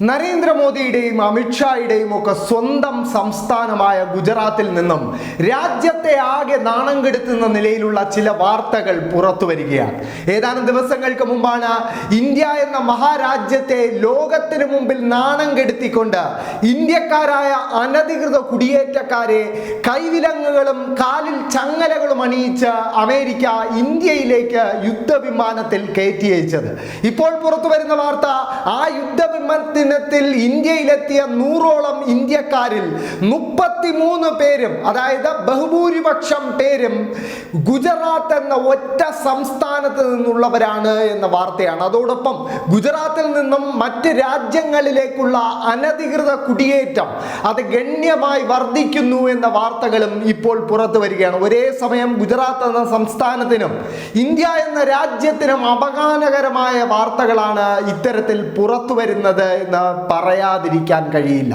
നരേന്ദ്രമോദിയുടെയും അമിത്ഷായുടെയും ഒക്കെ സ്വന്തം സംസ്ഥാനമായ ഗുജറാത്തിൽ നിന്നും രാജ്യത്തെ ആകെ നാണം കെടുത്തുന്ന നിലയിലുള്ള ചില വാർത്തകൾ പുറത്തു വരികയാണ്. ഏതാനും ദിവസങ്ങൾക്ക് മുമ്പാണ് ഇന്ത്യ എന്ന മഹാരാജ്യത്തെ ലോകത്തിന് മുമ്പിൽ നാണം കെടുത്തിക്കൊണ്ട് ഇന്ത്യക്കാരായ അനധികൃത കുടിയേറ്റക്കാരെ കൈവിലങ്ങുകളും കാലിൽ ചങ്ങലകളും അണിയിച്ച് അമേരിക്ക ഇന്ത്യയിലേക്ക് യുദ്ധവിമാനത്തിൽ കയറ്റി അയച്ചത് ഇപ്പോൾ പുറത്തു വരുന്ന വാർത്ത ആ യുദ്ധവിമാനത്തിൽ ഇന്ത്യയിലെത്തിയ നൂറോളം ഇന്ത്യക്കാരിൽ മുപ്പത്തിമൂന്ന് പേരും അതായത് ബഹുഭൂരിപക്ഷം പേരും ഗുജറാത്ത് എന്ന ഒറ്റ സംസ്ഥാനത്ത് നിന്നുള്ളവരാണ് എന്ന വാർത്തയാണ്. അതോടൊപ്പം ഗുജറാത്തിൽ നിന്നും മറ്റ് രാജ്യങ്ങളിലേക്കുള്ള അനധികൃത കുടിയേറ്റം അത് ഗണ്യമായി വർദ്ധിക്കുന്നു എന്ന വാർത്തകളും ഇപ്പോൾ പുറത്തു വരികയാണ്. ഒരേ സമയം ഗുജറാത്ത് എന്ന സംസ്ഥാനത്തിനും ഇന്ത്യ എന്ന രാജ്യത്തിനും അപമാനകരമായ വാർത്തകളാണ് ഇത്തരത്തിൽ പുറത്തു വരുന്നത് എന്ന് പറയാതിരിക്കാൻ കഴിയില്ല.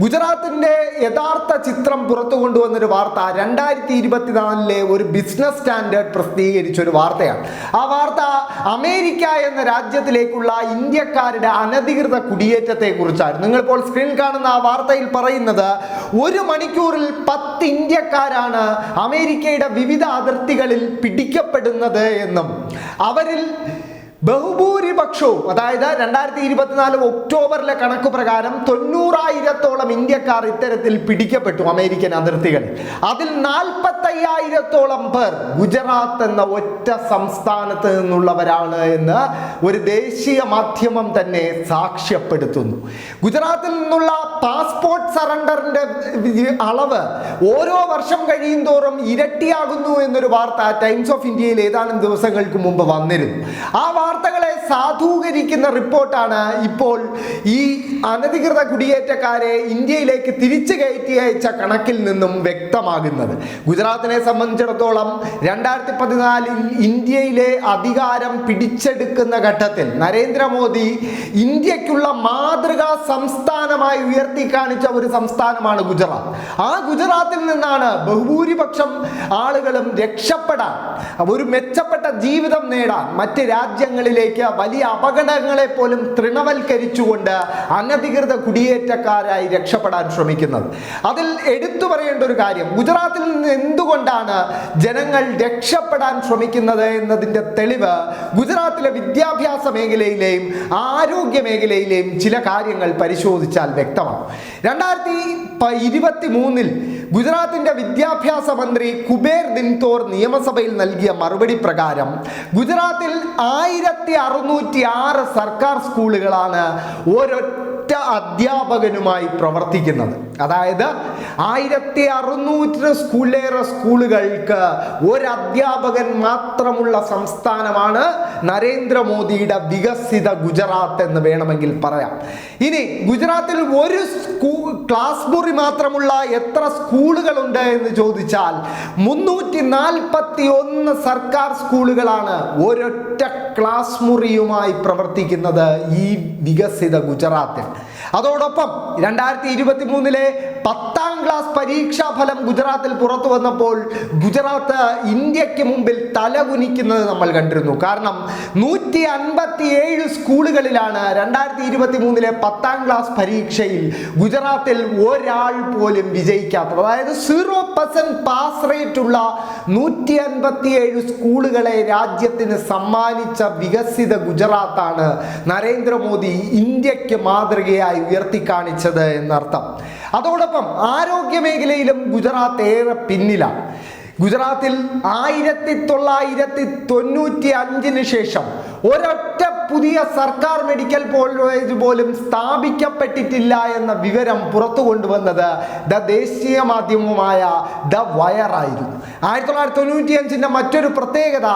ഗുജറാത്തിന്റെ യഥാർത്ഥ ചിത്രം പുറത്തു കൊണ്ടുവന്നൊരു വാർത്ത രണ്ടായിരത്തി ഇരുപത്തിനാലിലെ ഒരു ബിസിനസ് സ്റ്റാൻഡേർഡ് പ്രസിദ്ധീകരിച്ച ഒരു വാർത്തയാണ്. ആ വാർത്ത അമേരിക്ക എന്ന രാജ്യത്തിലേക്കുള്ള ഇന്ത്യക്കാരുടെ അനധികൃത കുടിയേറ്റത്തെ കുറിച്ചായിരുന്നു നിങ്ങളിപ്പോൾ സ്ക്രീനിൽ കാണുന്ന ആ വാർത്തയിൽ പറയുന്നത് ഒരു മണിക്കൂറിൽ പത്ത് ഇന്ത്യക്കാരാണ് അമേരിക്കയുടെ വിവിധ അതിർത്തികളിൽ പിടിക്കപ്പെടുന്നത് എന്നും. അവരിൽ ബഹുഭൂരിപക്ഷവും അതായത് രണ്ടായിരത്തി ഇരുപത്തിനാല് ഒക്ടോബറിലെ കണക്ക് പ്രകാരം തൊണ്ണൂറായിരത്തോളം ഇന്ത്യക്കാർ ഇത്തരത്തിൽ പിടിക്കപ്പെട്ടു അമേരിക്കൻ അതിർത്തികളിൽ. അതിൽ നാൽപ്പത്തയ്യായിരത്തോളം പേർ ഗുജറാത്ത് എന്ന ഒറ്റ സംസ്ഥാനത്ത് നിന്നുള്ളവരാണ് എന്ന് ഒരു ദേശീയ മാധ്യമം തന്നെ സാക്ഷ്യപ്പെടുത്തുന്നു. ഗുജറാത്തിൽ നിന്നുള്ള പാസ്പോർട്ട് സറണ്ടറിന്റെ അളവ് ഓരോ വർഷം കഴിയും തോറും ഇരട്ടിയാകുന്നു എന്നൊരു വാർത്ത ടൈംസ് ഓഫ് ഇന്ത്യയിൽ ഏതാനും ദിവസങ്ങൾക്ക് മുമ്പ് വന്നിരുന്നു. ആ വാർത്തകളെ സാധൂകരിക്കുന്ന റിപ്പോർട്ടാണ് ഇപ്പോൾ ഈ അനധികൃത കുടിയേറ്റക്കാരെ ഇന്ത്യയിലേക്ക് തിരിച്ചു കയറ്റി അയച്ച കണക്കിൽ നിന്നും വ്യക്തമാകുന്നത്. ഗുജറാത്തിനെ സംബന്ധിച്ചിടത്തോളം രണ്ടായിരത്തി പതിനാലിൽ ഇന്ത്യയിലെ അധികാരം പിടിച്ചെടുക്കുന്ന ഘട്ടത്തിൽ നരേന്ദ്രമോദി ഇന്ത്യക്കുള്ള മാതൃകാ സംസ്ഥാനമായി ഉയർത്തി കാണിച്ച ഒരു സംസ്ഥാനമാണ് ഗുജറാത്ത്. ആ ഗുജറാത്തിൽ നിന്നാണ് ബഹുഭൂരിപക്ഷം ആളുകളും രക്ഷപ്പെടാൻ ഒരു മെച്ചപ്പെട്ട ജീവിതം നേടാൻ മറ്റ് രാജ്യങ്ങളിലേക്ക് വലിയ അപകടങ്ങളെ പോലും തൃണവൽക്കരിച്ചുകൊണ്ട് അനധികൃത കുടിയേറ്റക്കാരായി രക്ഷപ്പെടാൻ ശ്രമിക്കുന്നത്. അതിൽ എടുത്തു പറയേണ്ട ഒരു കാര്യം ഗുജറാത്തിൽ നിന്ന് എന്തുകൊണ്ടാണ് ജനങ്ങൾ രക്ഷപ്പെടാൻ ശ്രമിക്കുന്നത് എന്നതിന്റെ തെളിവ് ഗുജറാത്തിലെ വിദ്യാഭ്യാസ മേഖലയിലെയും ആരോഗ്യ മേഖലയിലെയും ചില കാര്യങ്ങൾ പരിശോധിച്ചാൽ വ്യക്തമാണ്. രണ്ടായിരത്തി ഇരുപത്തി മൂന്നിൽ ഗുജറാത്തിന്റെ വിദ്യാഭ്യാസ മന്ത്രി കുബേർ ദിൻതോർ നിയമസഭയിൽ നൽകിയ മറുപടി പ്രകാരം ഗുജറാത്തിൽ ആയിരത്തി അറുന്നൂറ്റി ആറ് സർക്കാർ സ്കൂളുകളാണ് ഒരൊറ്റ അധ്യാപകനുമായി പ്രവർത്തിക്കുന്നത്. അതായത് ആയിരത്തി അറുന്നൂറ്റി സ്കൂളിലേറെ സ്കൂളുകൾക്ക് ഒരു അധ്യാപകൻ മാത്രമുള്ള സംസ്ഥാനമാണ് നരേന്ദ്രമോദിയുടെ വികസിത ഗുജറാത്ത് എന്ന് വേണമെങ്കിൽ പറയാം. ഇനി ഗുജറാത്തിൽ ഒരു സ്കൂ ക്ലാസ് മുറി മാത്രമുള്ള എത്ര സ്കൂളുകളുണ്ട് എന്ന് ചോദിച്ചാൽ മുന്നൂറ്റി നാൽപ്പത്തി ഒന്ന് സർക്കാർ സ്കൂളുകളാണ് ഒരൊറ്റ ക്ലാസ് മുറിയുമായി പ്രവർത്തിക്കുന്നത് ഈ വികസിത ഗുജറാത്തിൽ. അതോടൊപ്പം രണ്ടായിരത്തി ഇരുപത്തി മൂന്നിലെ പത്താം ക്ലാസ് പരീക്ഷാ ഫലം ഗുജറാത്തിൽ പുറത്തു വന്നപ്പോൾ ഗുജറാത്ത് ഇന്ത്യയ്ക്ക് മുമ്പിൽ തലകുനിക്കുന്നത് നമ്മൾ കണ്ടിരുന്നു. കാരണം നൂറ്റി അൻപത്തി ഏഴ് സ്കൂളുകളിലാണ് രണ്ടായിരത്തി ഇരുപത്തി മൂന്നിലെ പത്താം ക്ലാസ് പരീക്ഷയിൽ ഗുജറാത്തിൽ ഒരാൾ പോലും വിജയിക്കാത്തത്. അതായത് സീറോ പെർസെന്റ് പാസ് റേറ്റ് ഉള്ള നൂറ്റി അൻപത്തി ഏഴ് സ്കൂളുകളെ രാജ്യത്തിന് സമ്മാനിച്ച വികസിത ഗുജറാത്താണ് നരേന്ദ്രമോദി ഇന്ത്യയ്ക്ക് മാതൃകയായി ഉയർത്തിക്കാണിച്ചത് എന്നർത്ഥം. അതോടൊപ്പം ആരോഗ്യ മേഖലയിലും ഗുജറാത്ത് ഏറെ പിന്നിലാണ് ഗുജറാത്തിൽ ആയിരത്തി തൊള്ളായിരത്തി തൊണ്ണൂറ്റി അഞ്ചിന് ശേഷം ഒരൊറ്റ പുതിയ സർക്കാർ മെഡിക്കൽ കോളേജ് പോലും സ്ഥാപിക്കപ്പെട്ടിട്ടില്ല എന്ന വിവരം പുറത്തു കൊണ്ടുവന്നത് ദ ദേശീയ മാധ്യമമായ ദ വയറായിരുന്നു ആയിരത്തി തൊള്ളായിരത്തി തൊണ്ണൂറ്റി അഞ്ചിന്റെ മറ്റൊരു പ്രത്യേകത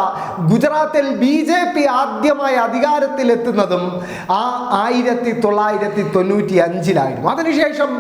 ഗുജറാത്തിൽ ബി ജെ പി ആദ്യമായി അധികാരത്തിലെത്തുന്നതും ആ ആയിരത്തി തൊള്ളായിരത്തി തൊണ്ണൂറ്റി അഞ്ചിലായിരുന്നു അതിനുശേഷം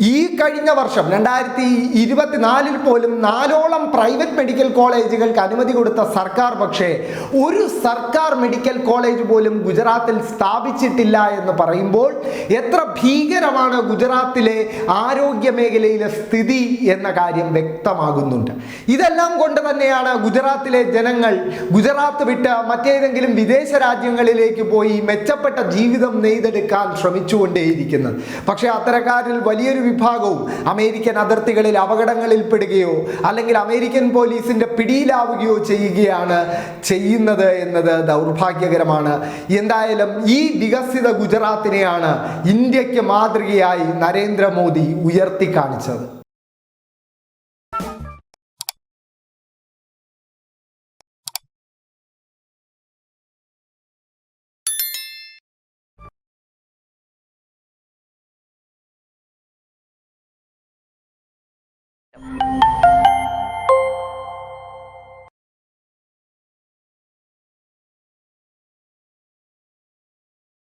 ഈ കഴിഞ്ഞ വർഷം രണ്ടായിരത്തി ഇരുപത്തിനാലിൽ പോലും നാലോളം പ്രൈവറ്റ് മെഡിക്കൽ കോളേജുകൾക്ക് അനുമതി കൊടുത്ത സർക്കാർ പക്ഷേ ഒരു സർക്കാർ മെഡിക്കൽ കോളേജ് പോലും ഗുജറാത്തിൽ സ്ഥാപിച്ചിട്ടില്ല എന്ന് പറയുമ്പോൾ എത്ര ഭീകരമാണ് ഗുജറാത്തിലെ ആരോഗ്യ മേഖലയിലെ സ്ഥിതി എന്ന കാര്യം വ്യക്തമാകുന്നുണ്ട്. ഇതെല്ലാം കൊണ്ട് തന്നെയാണ് ഗുജറാത്തിലെ ജനങ്ങൾ ഗുജറാത്ത് വിട്ട് മറ്റേതെങ്കിലും വിദേശ രാജ്യങ്ങളിലേക്ക് പോയി മെച്ചപ്പെട്ട ജീവിതം നെയ്തെടുക്കാൻ ശ്രമിച്ചുകൊണ്ടേയിരിക്കുന്നത്. പക്ഷേ അത്തരക്കാരിൽ വലിയൊരു വിഭാഗവും അമേരിക്കൻ അതിർത്തികളിൽ അപകടങ്ങളിൽപ്പെടുകയോ അല്ലെങ്കിൽ അമേരിക്കൻ പോലീസിന്റെ പിടിയിലാവുകയോ ചെയ്യുകയാണ് ചെയ്യുന്നത് എന്നത് ദൗർഭാഗ്യകരമാണ്. എന്തായാലും ഈ വികസിത ഗുജറാത്തിനെയാണ് ഇന്ത്യയ്ക്ക് മാതൃകയായി നരേന്ദ്രമോദി ഉയർത്തി കാണിച്ചത്.